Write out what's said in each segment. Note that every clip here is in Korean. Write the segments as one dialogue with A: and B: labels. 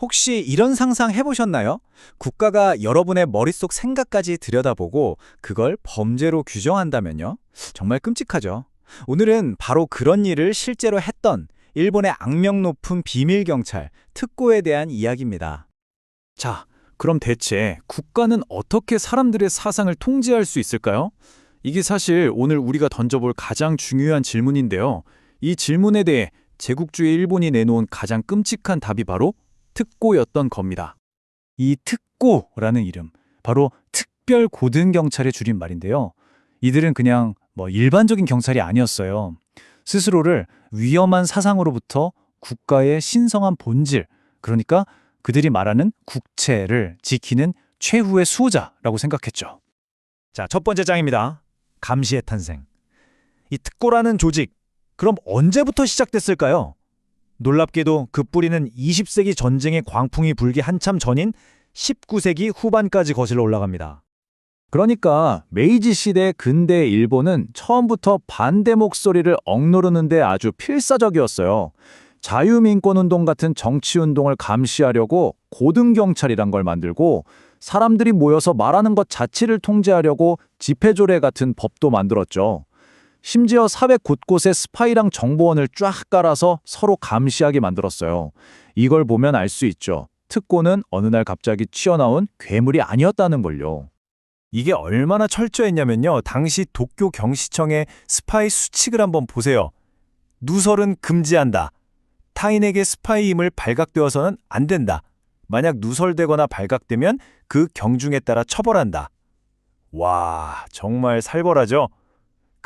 A: 혹시 이런 상상 해보셨나요? 국가가 여러분의 머릿속 생각까지 들여다보고 그걸 범죄로 규정한다면요? 정말 끔찍하죠. 오늘은 바로 그런 일을 실제로 했던 일본의 악명 높은 비밀경찰, 특고에 대한 이야기입니다.
B: 자, 그럼 대체 국가는 어떻게 사람들의 사상을 통제할 수 있을까요? 이게 사실 오늘 우리가 던져볼 가장 중요한 질문인데요. 이 질문에 대해 제국주의 일본이 내놓은 가장 끔찍한 답이 바로 특고였던 겁니다. 이 특고라는 이름, 바로 특별 고등경찰의 줄임말인데요. 이들은 그냥 뭐 일반적인 경찰이 아니었어요. 스스로를 위험한 사상으로부터 국가의 신성한 본질, 그러니까 그들이 말하는 국채를 지키는 최후의 수호자라고 생각했죠.
A: 자, 첫 번째 장입니다. 감시의 탄생. 이 특고라는 조직, 그럼 언제부터 시작됐을까요? 놀랍게도 그 뿌리는 20세기 전쟁의 광풍이 불기 한참 전인 19세기 후반까지 거슬러 올라갑니다.
B: 그러니까 메이지 시대 근대 일본은 처음부터 반대 목소리를 억누르는데 아주 필사적이었어요. 자유민권운동 같은 정치운동을 감시하려고 고등경찰이란 걸 만들고 사람들이 모여서 말하는 것 자체를 통제하려고 집회조례 같은 법도 만들었죠. 심지어 사회 곳곳에 스파이랑 정보원을 쫙 깔아서 서로 감시하게 만들었어요. 이걸 보면 알 수 있죠. 특고는 어느 날 갑자기 튀어나온 괴물이 아니었다는 걸요.
A: 이게 얼마나 철저했냐면요. 당시 도쿄 경시청의 스파이 수칙을 한번 보세요. 누설은 금지한다. 타인에게 스파이임을 발각되어서는 안 된다. 만약 누설되거나 발각되면 그 경중에 따라 처벌한다. 와, 정말 살벌하죠?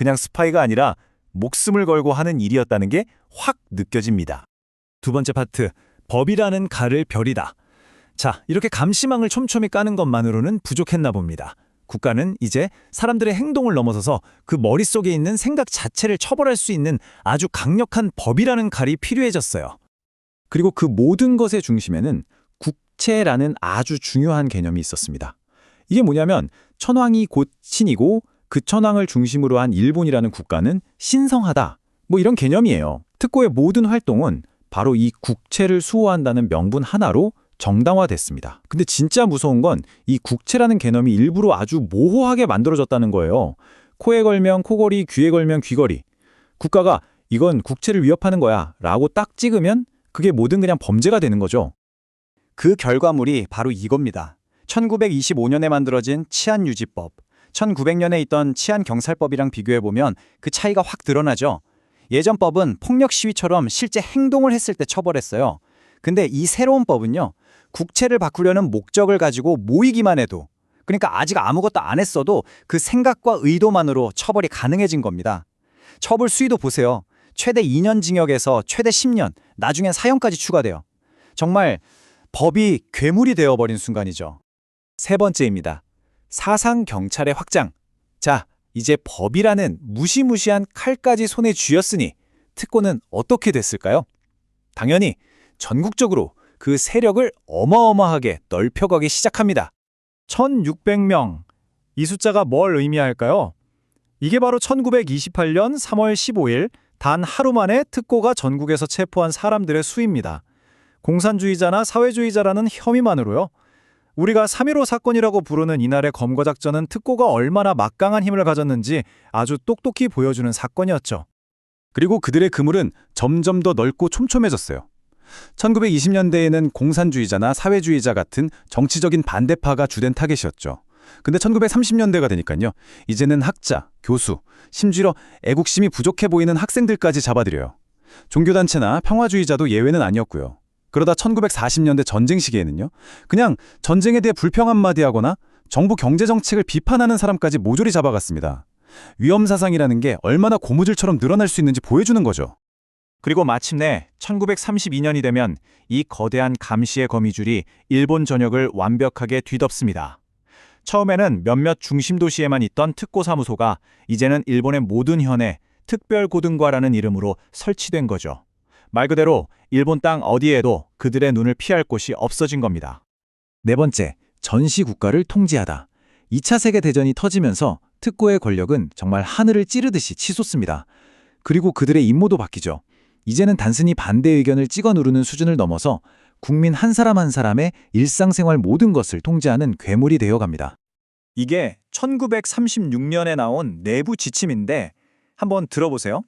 A: 그냥 스파이가 아니라 목숨을 걸고 하는 일이었다는 게 확 느껴집니다. 두 번째 파트, 법이라는 칼을 별이다. 자, 이렇게 감시망을 촘촘히 까는 것만으로는 부족했나 봅니다. 국가는 이제 사람들의 행동을 넘어서서 그 머릿속에 있는 생각 자체를 처벌할 수 있는 아주 강력한 법이라는 칼이 필요해졌어요. 그리고 그 모든 것의 중심에는 국채라는 아주 중요한 개념이 있었습니다. 이게 뭐냐면 천황이 곧 신이고 그 천황을 중심으로 한 일본이라는 국가는 신성하다. 뭐 이런 개념이에요. 특고의 모든 활동은 바로 이 국채를 수호한다는 명분 하나로 정당화됐습니다. 근데 진짜 무서운 건 이 국채라는 개념이 일부러 아주 모호하게 만들어졌다는 거예요. 코에 걸면 코걸이, 귀에 걸면 귀걸이. 국가가 이건 국채를 위협하는 거야 라고 딱 찍으면 그게 뭐든 그냥 범죄가 되는 거죠. 그 결과물이 바로 이겁니다. 1925년에 만들어진 치안유지법. 1900년에 있던 치안경찰법이랑 비교해보면 그 차이가 확 드러나죠. 예전 법은 폭력 시위처럼 실제 행동을 했을 때 처벌했어요. 근데 이 새로운 법은요. 국채를 바꾸려는 목적을 가지고 모이기만 해도 그러니까 아직 아무것도 안 했어도 그 생각과 의도만으로 처벌이 가능해진 겁니다. 처벌 수위도 보세요. 최대 2년 징역에서 최대 10년, 나중엔 사형까지 추가돼요. 정말 법이 괴물이 되어버린 순간이죠. 세 번째입니다. 사상 경찰의 확장. 자, 이제 법이라는 무시무시한 칼까지 손에 쥐었으니 특고는 어떻게 됐을까요? 당연히 전국적으로 그 세력을 어마어마하게 넓혀가기 시작합니다. 1600명. 이 숫자가 뭘 의미할까요? 이게 바로 1928년 3월 15일 단 하루 만에 특고가 전국에서 체포한 사람들의 수입니다. 공산주의자나 사회주의자라는 혐의만으로요. 우리가 3.15 사건이라고 부르는 이날의 검거작전은 특고가 얼마나 막강한 힘을 가졌는지 아주 똑똑히 보여주는 사건이었죠. 그리고 그들의 그물은 점점 더 넓고 촘촘해졌어요. 1920년대에는 공산주의자나 사회주의자 같은 정치적인 반대파가 주된 타겟이었죠. 근데 1930년대가 되니까요. 이제는 학자, 교수, 심지어 애국심이 부족해 보이는 학생들까지 잡아들여요. 종교단체나 평화주의자도 예외는 아니었고요. 그러다 1940년대 전쟁 시기에는요. 그냥 전쟁에 대해 불평 한마디 하거나 정부 경제 정책을 비판하는 사람까지 모조리 잡아갔습니다. 위험 사상이라는 게 얼마나 고무줄처럼 늘어날 수 있는지 보여주는 거죠. 그리고 마침내 1932년이 되면 이 거대한 감시의 거미줄이 일본 전역을 완벽하게 뒤덮습니다. 처음에는 몇몇 중심 도시에만 있던 특고사무소가 이제는 일본의 모든 현에 특별고등과라는 이름으로 설치된 거죠. 말 그대로 일본 땅 어디에도 그들의 눈을 피할 곳이 없어진 겁니다. 네 번째, 전시 국가를 통제하다. 2차 세계대전이 터지면서 특고의 권력은 정말 하늘을 찌르듯이 치솟습니다. 그리고 그들의 임무도 바뀌죠. 이제는 단순히 반대 의견을 찍어 누르는 수준을 넘어서
B: 국민 한 사람 한 사람의 일상생활 모든 것을 통제하는 괴물이 되어갑니다.
A: 이게 1936년에 나온 내부 지침인데 한번 들어보세요.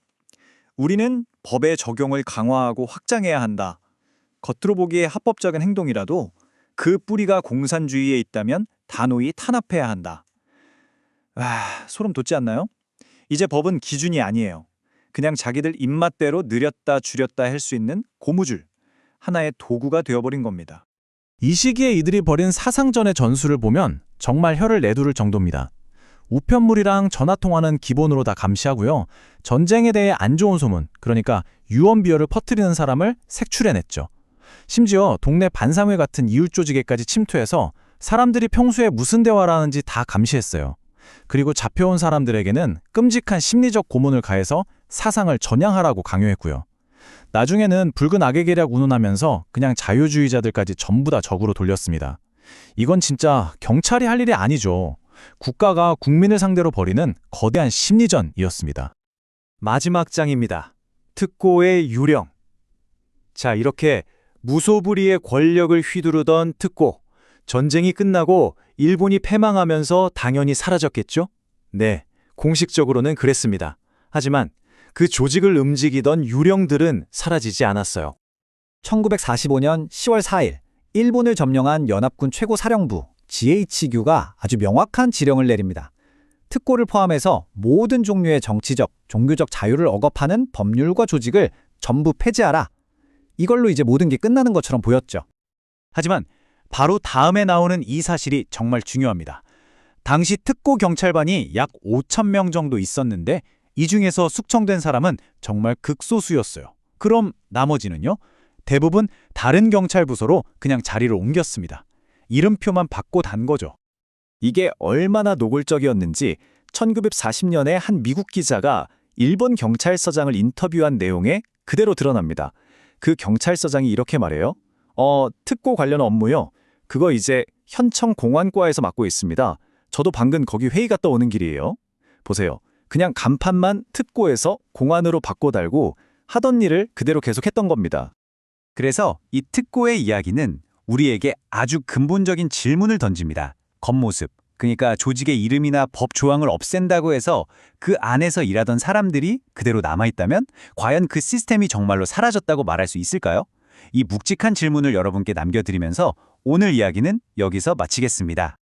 A: 우리는 법의 적용을 강화하고 확장해야 한다. 겉으로 보기에 합법적인 행동이라도 그 뿌리가 공산주의에 있다면 단호히 탄압해야 한다. 와, 소름 돋지 않나요? 이제 법은 기준이 아니에요. 그냥 자기들 입맛대로 느렸다 줄였다 할 수 있는 고무줄, 하나의 도구가 되어버린 겁니다.
B: 이 시기에 이들이 벌인 사상전의 전술을 보면 정말 혀를 내두를 정도입니다. 우편물이랑 전화통화는 기본으로 다 감시하고요. 전쟁에 대해 안 좋은 소문, 그러니까 유언비어를 퍼뜨리는 사람을 색출해냈죠. 심지어 동네 반상회 같은 이웃 조직에까지 침투해서 사람들이 평소에 무슨 대화를 하는지 다 감시했어요. 그리고 잡혀온 사람들에게는 끔찍한 심리적 고문을 가해서 사상을 전향하라고 강요했고요. 나중에는 붉은 악의 계략 운운하면서 그냥 자유주의자들까지 전부 다 적으로 돌렸습니다. 이건 진짜 경찰이 할 일이 아니죠. 국가가 국민을 상대로 벌이는 거대한 심리전이었습니다.
A: 마지막 장입니다. 특고의 유령. 자, 이렇게 무소불위의 권력을 휘두르던 특고. 전쟁이 끝나고 일본이 패망하면서 당연히 사라졌겠죠? 네, 공식적으로는 그랬습니다. 하지만 그 조직을 움직이던 유령들은 사라지지 않았어요.
C: 1945년 10월 4일 일본을 점령한 연합군 최고사령부 GHQ가 아주 명확한 지령을 내립니다. 특고를 포함해서 모든 종류의 정치적, 종교적 자유를 억압하는 법률과 조직을 전부 폐지하라. 이걸로 이제 모든 게 끝나는 것처럼 보였죠.
A: 하지만 바로 다음에 나오는 이 사실이 정말 중요합니다. 당시 특고 경찰반이 약 5천 명 정도 있었는데 이 중에서 숙청된 사람은 정말 극소수였어요. 그럼 나머지는요? 대부분 다른 경찰 부서로 그냥 자리를 옮겼습니다. 이름표만 받고 단 거죠. 이게 얼마나 노골적이었는지 1940년에 한 미국 기자가 일본 경찰서장을 인터뷰한 내용에 그대로 드러납니다. 그 경찰서장이 이렇게 말해요. 어, 특고 관련 업무요. 그거 이제 현청 공안과에서 맡고 있습니다. 저도 방금 거기 회의 갔다 오는 길이에요. 보세요. 그냥 간판만 특고에서 공안으로 바꿔 달고 하던 일을 그대로 계속했던 겁니다. 그래서 이 특고의 이야기는 우리에게 아주 근본적인 질문을 던집니다. 겉모습. 그러니까 조직의 이름이나 법 조항을 없앤다고 해서 그 안에서 일하던 사람들이 그대로 남아있다면 과연 그 시스템이 정말로 사라졌다고 말할 수 있을까요? 이 묵직한 질문을 여러분께 남겨드리면서 오늘 이야기는 여기서 마치겠습니다.